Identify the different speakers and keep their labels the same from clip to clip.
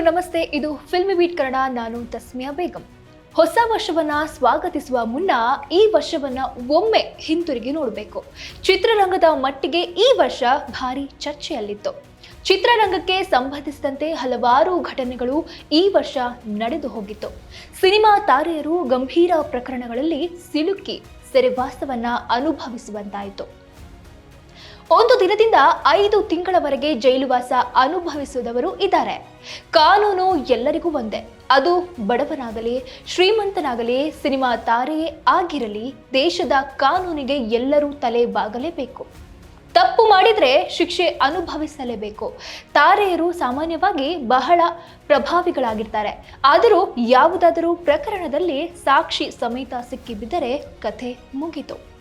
Speaker 1: ನಮಸ್ತೆ. ಇದು film beat Kannada. ನಾನು ತಸ್ಮಿಯಾ ಬೇಗಂ. ಹೊಸ ವರ್ಷವನ್ನ ಸ್ವಾಗತಿಸುವ ಮುನ್ನ ಈ ವರ್ಷವನ್ನ ಒಮ್ಮೆ ಹಿಂತಿರುಗಿ ನೋಡಬೇಕು. ಚಿತ್ರರಂಗದ ಮಟ್ಟಿಗೆ ಈ ವರ್ಷ ಭಾರಿ ಚರ್ಚೆಯಲ್ಲಿತ್ತು. ಚಿತ್ರರಂಗಕ್ಕೆ ಸಂಬಂಧಿಸಿದಂತೆ ಹಲವಾರು ಘಟನೆಗಳು ಈ ವರ್ಷ ನಡೆದು ಹೋಗಿತ್ತು. ಸಿನಿಮಾ ತಾರೆಯರು ಗಂಭೀರ ಪ್ರಕರಣಗಳಲ್ಲಿ ಸಿಲುಕಿ ಸೆರೆವಾಸವನ್ನ ಅನುಭವಿಸುವಂತಾಯಿತು. ಒಂದು ದಿನದಿಂದ ಐದು ತಿಂಗಳವರೆಗೆ ಜೈಲುವಾಸ ಅನುಭವಿಸಿದವರು ಇದ್ದಾರೆ. ಕಾನೂನು ಎಲ್ಲರಿಗೂ ಒಂದೇ. ಅದು ಬಡವನಾಗಲಿ, ಶ್ರೀಮಂತನಾಗಲಿ, ಸಿನಿಮಾ ತಾರೆಯೇ ಆಗಿರಲಿ, ದೇಶದ ಕಾನೂನಿಗೆ ಎಲ್ಲರೂ ತಲೆ ಬಾಗಲೇಬೇಕು ತಪ್ಪು ಮಾಡಿದರೆ ಶಿಕ್ಷೆ ಅನುಭವಿಸಲೇಬೇಕು. ತಾರೆಯರು ಸಾಮಾನ್ಯವಾಗಿ ಬಹಳ ಪ್ರಭಾವಿಗಳಾಗಿರ್ತಾರೆ. ಆದರೂ ಯಾವುದಾದರೂ ಪ್ರಕರಣದಲ್ಲಿ ಸಾಕ್ಷಿ ಸಮೇತ ಸಿಕ್ಕಿಬಿದ್ದರೆ ಕಥೆ ಮುಗಿತು.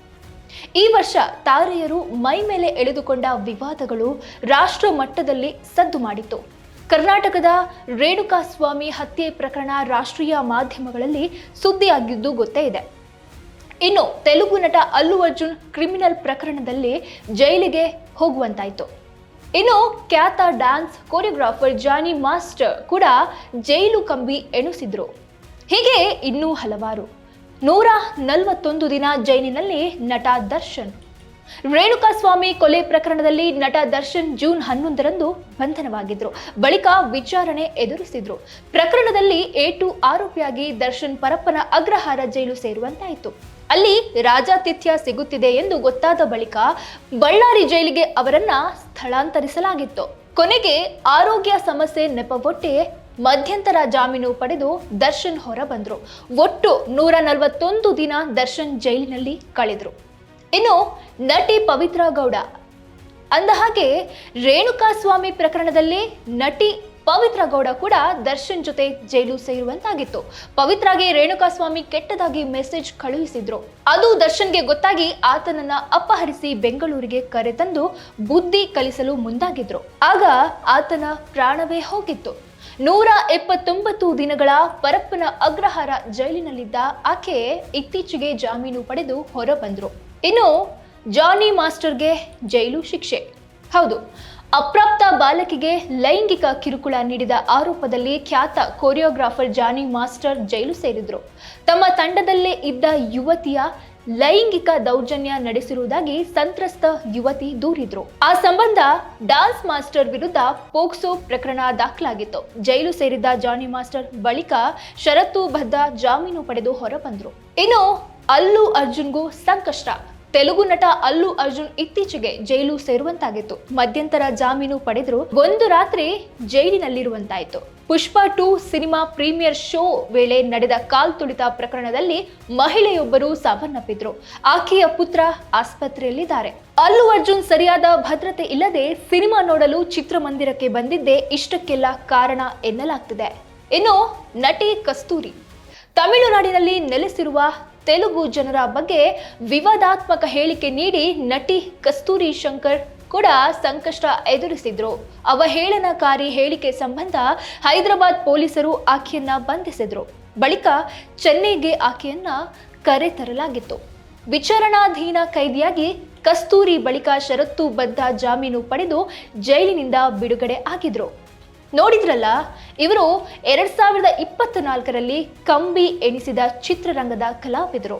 Speaker 1: ಈ ವರ್ಷ ತಾರೆಯರು ಮೈ ಮೇಲೆ ಎಳೆದುಕೊಂಡ ವಿವಾದಗಳು ರಾಷ್ಟ್ರ ಮಟ್ಟದಲ್ಲಿ ಸದ್ದು ಮಾಡಿತ್ತು. ಕರ್ನಾಟಕದ ರೇಣುಕಾಸ್ವಾಮಿ ಹತ್ಯೆ ಪ್ರಕರಣ ರಾಷ್ಟ್ರೀಯ ಮಾಧ್ಯಮಗಳಲ್ಲಿ ಸುದ್ದಿಯಾಗಿದ್ದು ಗೊತ್ತೇ ಇದೆ. ಇನ್ನು ತೆಲುಗು ನಟ ಅಲ್ಲು ಅರ್ಜುನ್ ಕ್ರಿಮಿನಲ್ ಪ್ರಕರಣದಲ್ಲಿ ಜೈಲಿಗೆ ಹೋಗುವಂತಾಯಿತು. ಇನ್ನು ಖ್ಯಾತ ಡ್ಯಾನ್ಸ್ ಕೊರಿಯೋಗ್ರಾಫರ್ ಜಾನಿ ಮಾಸ್ಟರ್ ಕೂಡ ಜೈಲು ಕಂಬಿ ಎಣಿಸಿದ್ರು. ಹೀಗೆ ಇನ್ನೂ ಹಲವಾರು. ನೂರ ನಲವತ್ತೊಂದು ದಿನ ಜೈಲಿನಲ್ಲಿ ನಟ ದರ್ಶನ್. ರೇಣುಕಾಸ್ವಾಮಿ ಕೊಲೆ ಪ್ರಕರಣದಲ್ಲಿ ನಟ ದರ್ಶನ್ ಜೂನ್ ಹನ್ನೊಂದರಂದು ಬಂಧನವಾಗಿದ್ದರು ಬಳಿಕ ವಿಚಾರಣೆ ಎದುರಿಸಿದ್ರು. ಪ್ರಕರಣದಲ್ಲಿ ಏಟು ಆರೋಪಿಯಾಗಿ ದರ್ಶನ್ ಪರಪ್ಪನ ಅಗ್ರಹಾರ ಜೈಲು ಸೇರುವಂತಾಯಿತು. ಅಲ್ಲಿ ರಾಜಾತಿಥ್ಯ ಸಿಗುತ್ತಿದೆ ಎಂದು ಗೊತ್ತಾದ ಬಳಿಕ ಬಳ್ಳಾರಿ ಜೈಲಿಗೆ ಅವರನ್ನ ಸ್ಥಳಾಂತರಿಸಲಾಗಿತ್ತು. ಕೊನೆಗೆ ಆರೋಗ್ಯ ಸಮಸ್ಯೆ ನೆಪವೊಟ್ಟೆ ಮಧ್ಯಂತರ ಜಾಮೀನು ಪಡೆದು ದರ್ಶನ್ ಹೊರ ಬಂದರು ಒಟ್ಟು ನೂರ ನಲವತ್ತೊಂದು ದಿನ ದರ್ಶನ್ ಜೈಲಿನಲ್ಲಿ ಕಳೆದ್ರು. ಇನ್ನು ನಟಿ ಪವಿತ್ರ ಗೌಡ. ಅಂದ ಹಾಗೆ ರೇಣುಕಾಸ್ವಾಮಿ ಪ್ರಕರಣದಲ್ಲಿ ನಟಿ ಪವಿತ್ರ ಗೌಡ ಕೂಡ ದರ್ಶನ್ ಜೊತೆ ಜೈಲು ಸೇರುವಂತಾಗಿತ್ತು. ಪವಿತ್ರಾಗೆ ರೇಣುಕಾಸ್ವಾಮಿ ಕೆಟ್ಟದಾಗಿ ಮೆಸೇಜ್ ಕಳುಹಿಸಿದ್ರು. ಅದು ದರ್ಶನ್ಗೆ ಗೊತ್ತಾಗಿ ಆತನನ್ನ ಅಪಹರಿಸಿ ಬೆಂಗಳೂರಿಗೆ ಕರೆತಂದು ಬುದ್ಧಿ ಕಲಿಸಲು ಮುಂದಾಗಿದ್ರು. ಆಗ ಆತನ ಪ್ರಾಣವೇ ಹೋಗಿತ್ತು. ನೂರ ಎಪ್ಪತ್ತೊಂಬತ್ತು ದಿನಗಳ ಪರಪ್ಪನ ಅಗ್ರಹಾರ ಜೈಲಿನಲ್ಲಿದ್ದ ಆಕೆ ಇತ್ತೀಚೆಗೆ ಜಾಮೀನು ಪಡೆದು ಹೊರಬಂದ್ರು. ಇನ್ನು ಜಾನಿ ಮಾಸ್ಟರ್ಗೆ ಜೈಲು ಶಿಕ್ಷೆ. ಹೌದು, ಅಪ್ರಾಪ್ತ ಬಾಲಕಿಗೆ ಲೈಂಗಿಕ ಕಿರುಕುಳ ನೀಡಿದ ಆರೋಪದಲ್ಲಿ ಖ್ಯಾತ ಕೊರಿಯೋಗ್ರಾಫರ್ ಜಾನಿ ಮಾಸ್ಟರ್ ಜೈಲು ಸೇರಿದ್ರು. ತಮ್ಮ ತಂಡದಲ್ಲೇ ಇದ್ದ ಯುವತಿಯ ಲೈಂಗಿಕ ದೌರ್ಜನ್ಯ ನಡೆಸಿರುವುದಾಗಿ ಸಂತ್ರಸ್ತ ಯುವತಿ ದೂರಿದ್ರು. ಆ ಸಂಬಂಧ ಡಾನ್ಸ್ ಮಾಸ್ಟರ್ ವಿರುದ್ಧ ಪೋಕ್ಸೋ ಪ್ರಕರಣ ದಾಖಲಾಗಿತ್ತು. ಜೈಲು ಸೇರಿದ್ದ ಜಾನಿ ಮಾಸ್ಟರ್ ಬಳಿಕ ಷರತ್ತು ಬದ್ಧ ಜಾಮೀನು ಪಡೆದು ಹೊರಬಂದ್ರು. ಇನ್ನು ಅಲ್ಲು ಅರ್ಜುನ್ಗೂ ಸಂಕಷ್ಟ. ತೆಲುಗು ನಟ ಅಲ್ಲು ಅರ್ಜುನ್ ಇತ್ತೀಚೆಗೆ ಜೈಲು ಸೇರುವಂತಾಗಿತ್ತು. ಮಧ್ಯಂತರ ಜಾಮೀನು ಪಡೆದ್ರು ಒಂದು ರಾತ್ರಿ ಜೈಲಿನಲ್ಲಿರುವಂತಾಯಿತು. Pushpa two cinema premiere show ವೇಳೆ ನಡೆದ ಕಾಲ್ ತುಳಿತ ಪ್ರಕರಣದಲ್ಲಿ ಮಹಿಳೆಯೊಬ್ಬರು ಸಾವನ್ನಪ್ಪಿದ್ರು. ಆಕೆಯ ಪುತ್ರ ಆಸ್ಪತ್ರೆಯಲ್ಲಿದ್ದಾರೆ. ಅಲ್ಲು ಅರ್ಜುನ್ ಸರಿಯಾದ ಭದ್ರತೆ ಇಲ್ಲದೆ ಸಿನಿಮಾ ನೋಡಲು ಚಿತ್ರಮಂದಿರಕ್ಕೆ ಬಂದಿದ್ದೇ ಇಷ್ಟಕ್ಕೆಲ್ಲ ಕಾರಣ ಎನ್ನಲಾಗ್ತಿದೆ. ಇನ್ನು ನಟಿ ಕಸ್ತೂರಿ. ತಮಿಳುನಾಡಿನಲ್ಲಿ ನೆಲೆಸಿರುವ ತೆಲುಗು ಜನರ ಬಗ್ಗೆ ವಿವಾದಾತ್ಮಕ ಹೇಳಿಕೆ ನೀಡಿ ನಟಿ ಕಸ್ತೂರಿ ಶಂಕರ್ ಕೂಡ ಸಂಕಷ್ಟ ಎದುರಿಸಿದ್ರು. ಅವಹೇಳನಕಾರಿ ಹೇಳಿಕೆ ಸಂಬಂಧ ಹೈದರಾಬಾದ್ ಪೊಲೀಸರು ಆಕೆಯನ್ನ ಬಂಧಿಸಿದ್ರು. ಬಳಿಕ ಚೆನ್ನೈಗೆ ಆಕೆಯನ್ನ ಕರೆ ತರಲಾಗಿತ್ತು. ವಿಚಾರಣಾಧೀನ ಕೈದಿಯಾಗಿ ಕಸ್ತೂರಿ ಬಳಿಕ ಷರತ್ತುಬದ್ಧ ಜಾಮೀನು ಪಡೆದು ಜೈಲಿನಿಂದ ಬಿಡುಗಡೆ ಆಗಿದ್ರು. ನೋಡಿದ್ರಲ್ಲ, ಇವರು ಎರಡ್ ಸಾವಿರದ ಇಪ್ಪತ್ನಾಲ್ಕರಲ್ಲಿ ಕಂಬಿ ಎಣಿಸಿದ ಚಿತ್ರರಂಗದ ಕಲಾವಿದರು.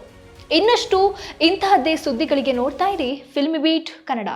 Speaker 1: ಇನ್ನಷ್ಟು ಇಂತಹದ್ದೇ ಸುದ್ದಿಗಳಿಗೆ ನೋಡ್ತಾ ಇರಿ ಫಿಲ್ಮ್ ಬೀಟ್ ಕನ್ನಡ.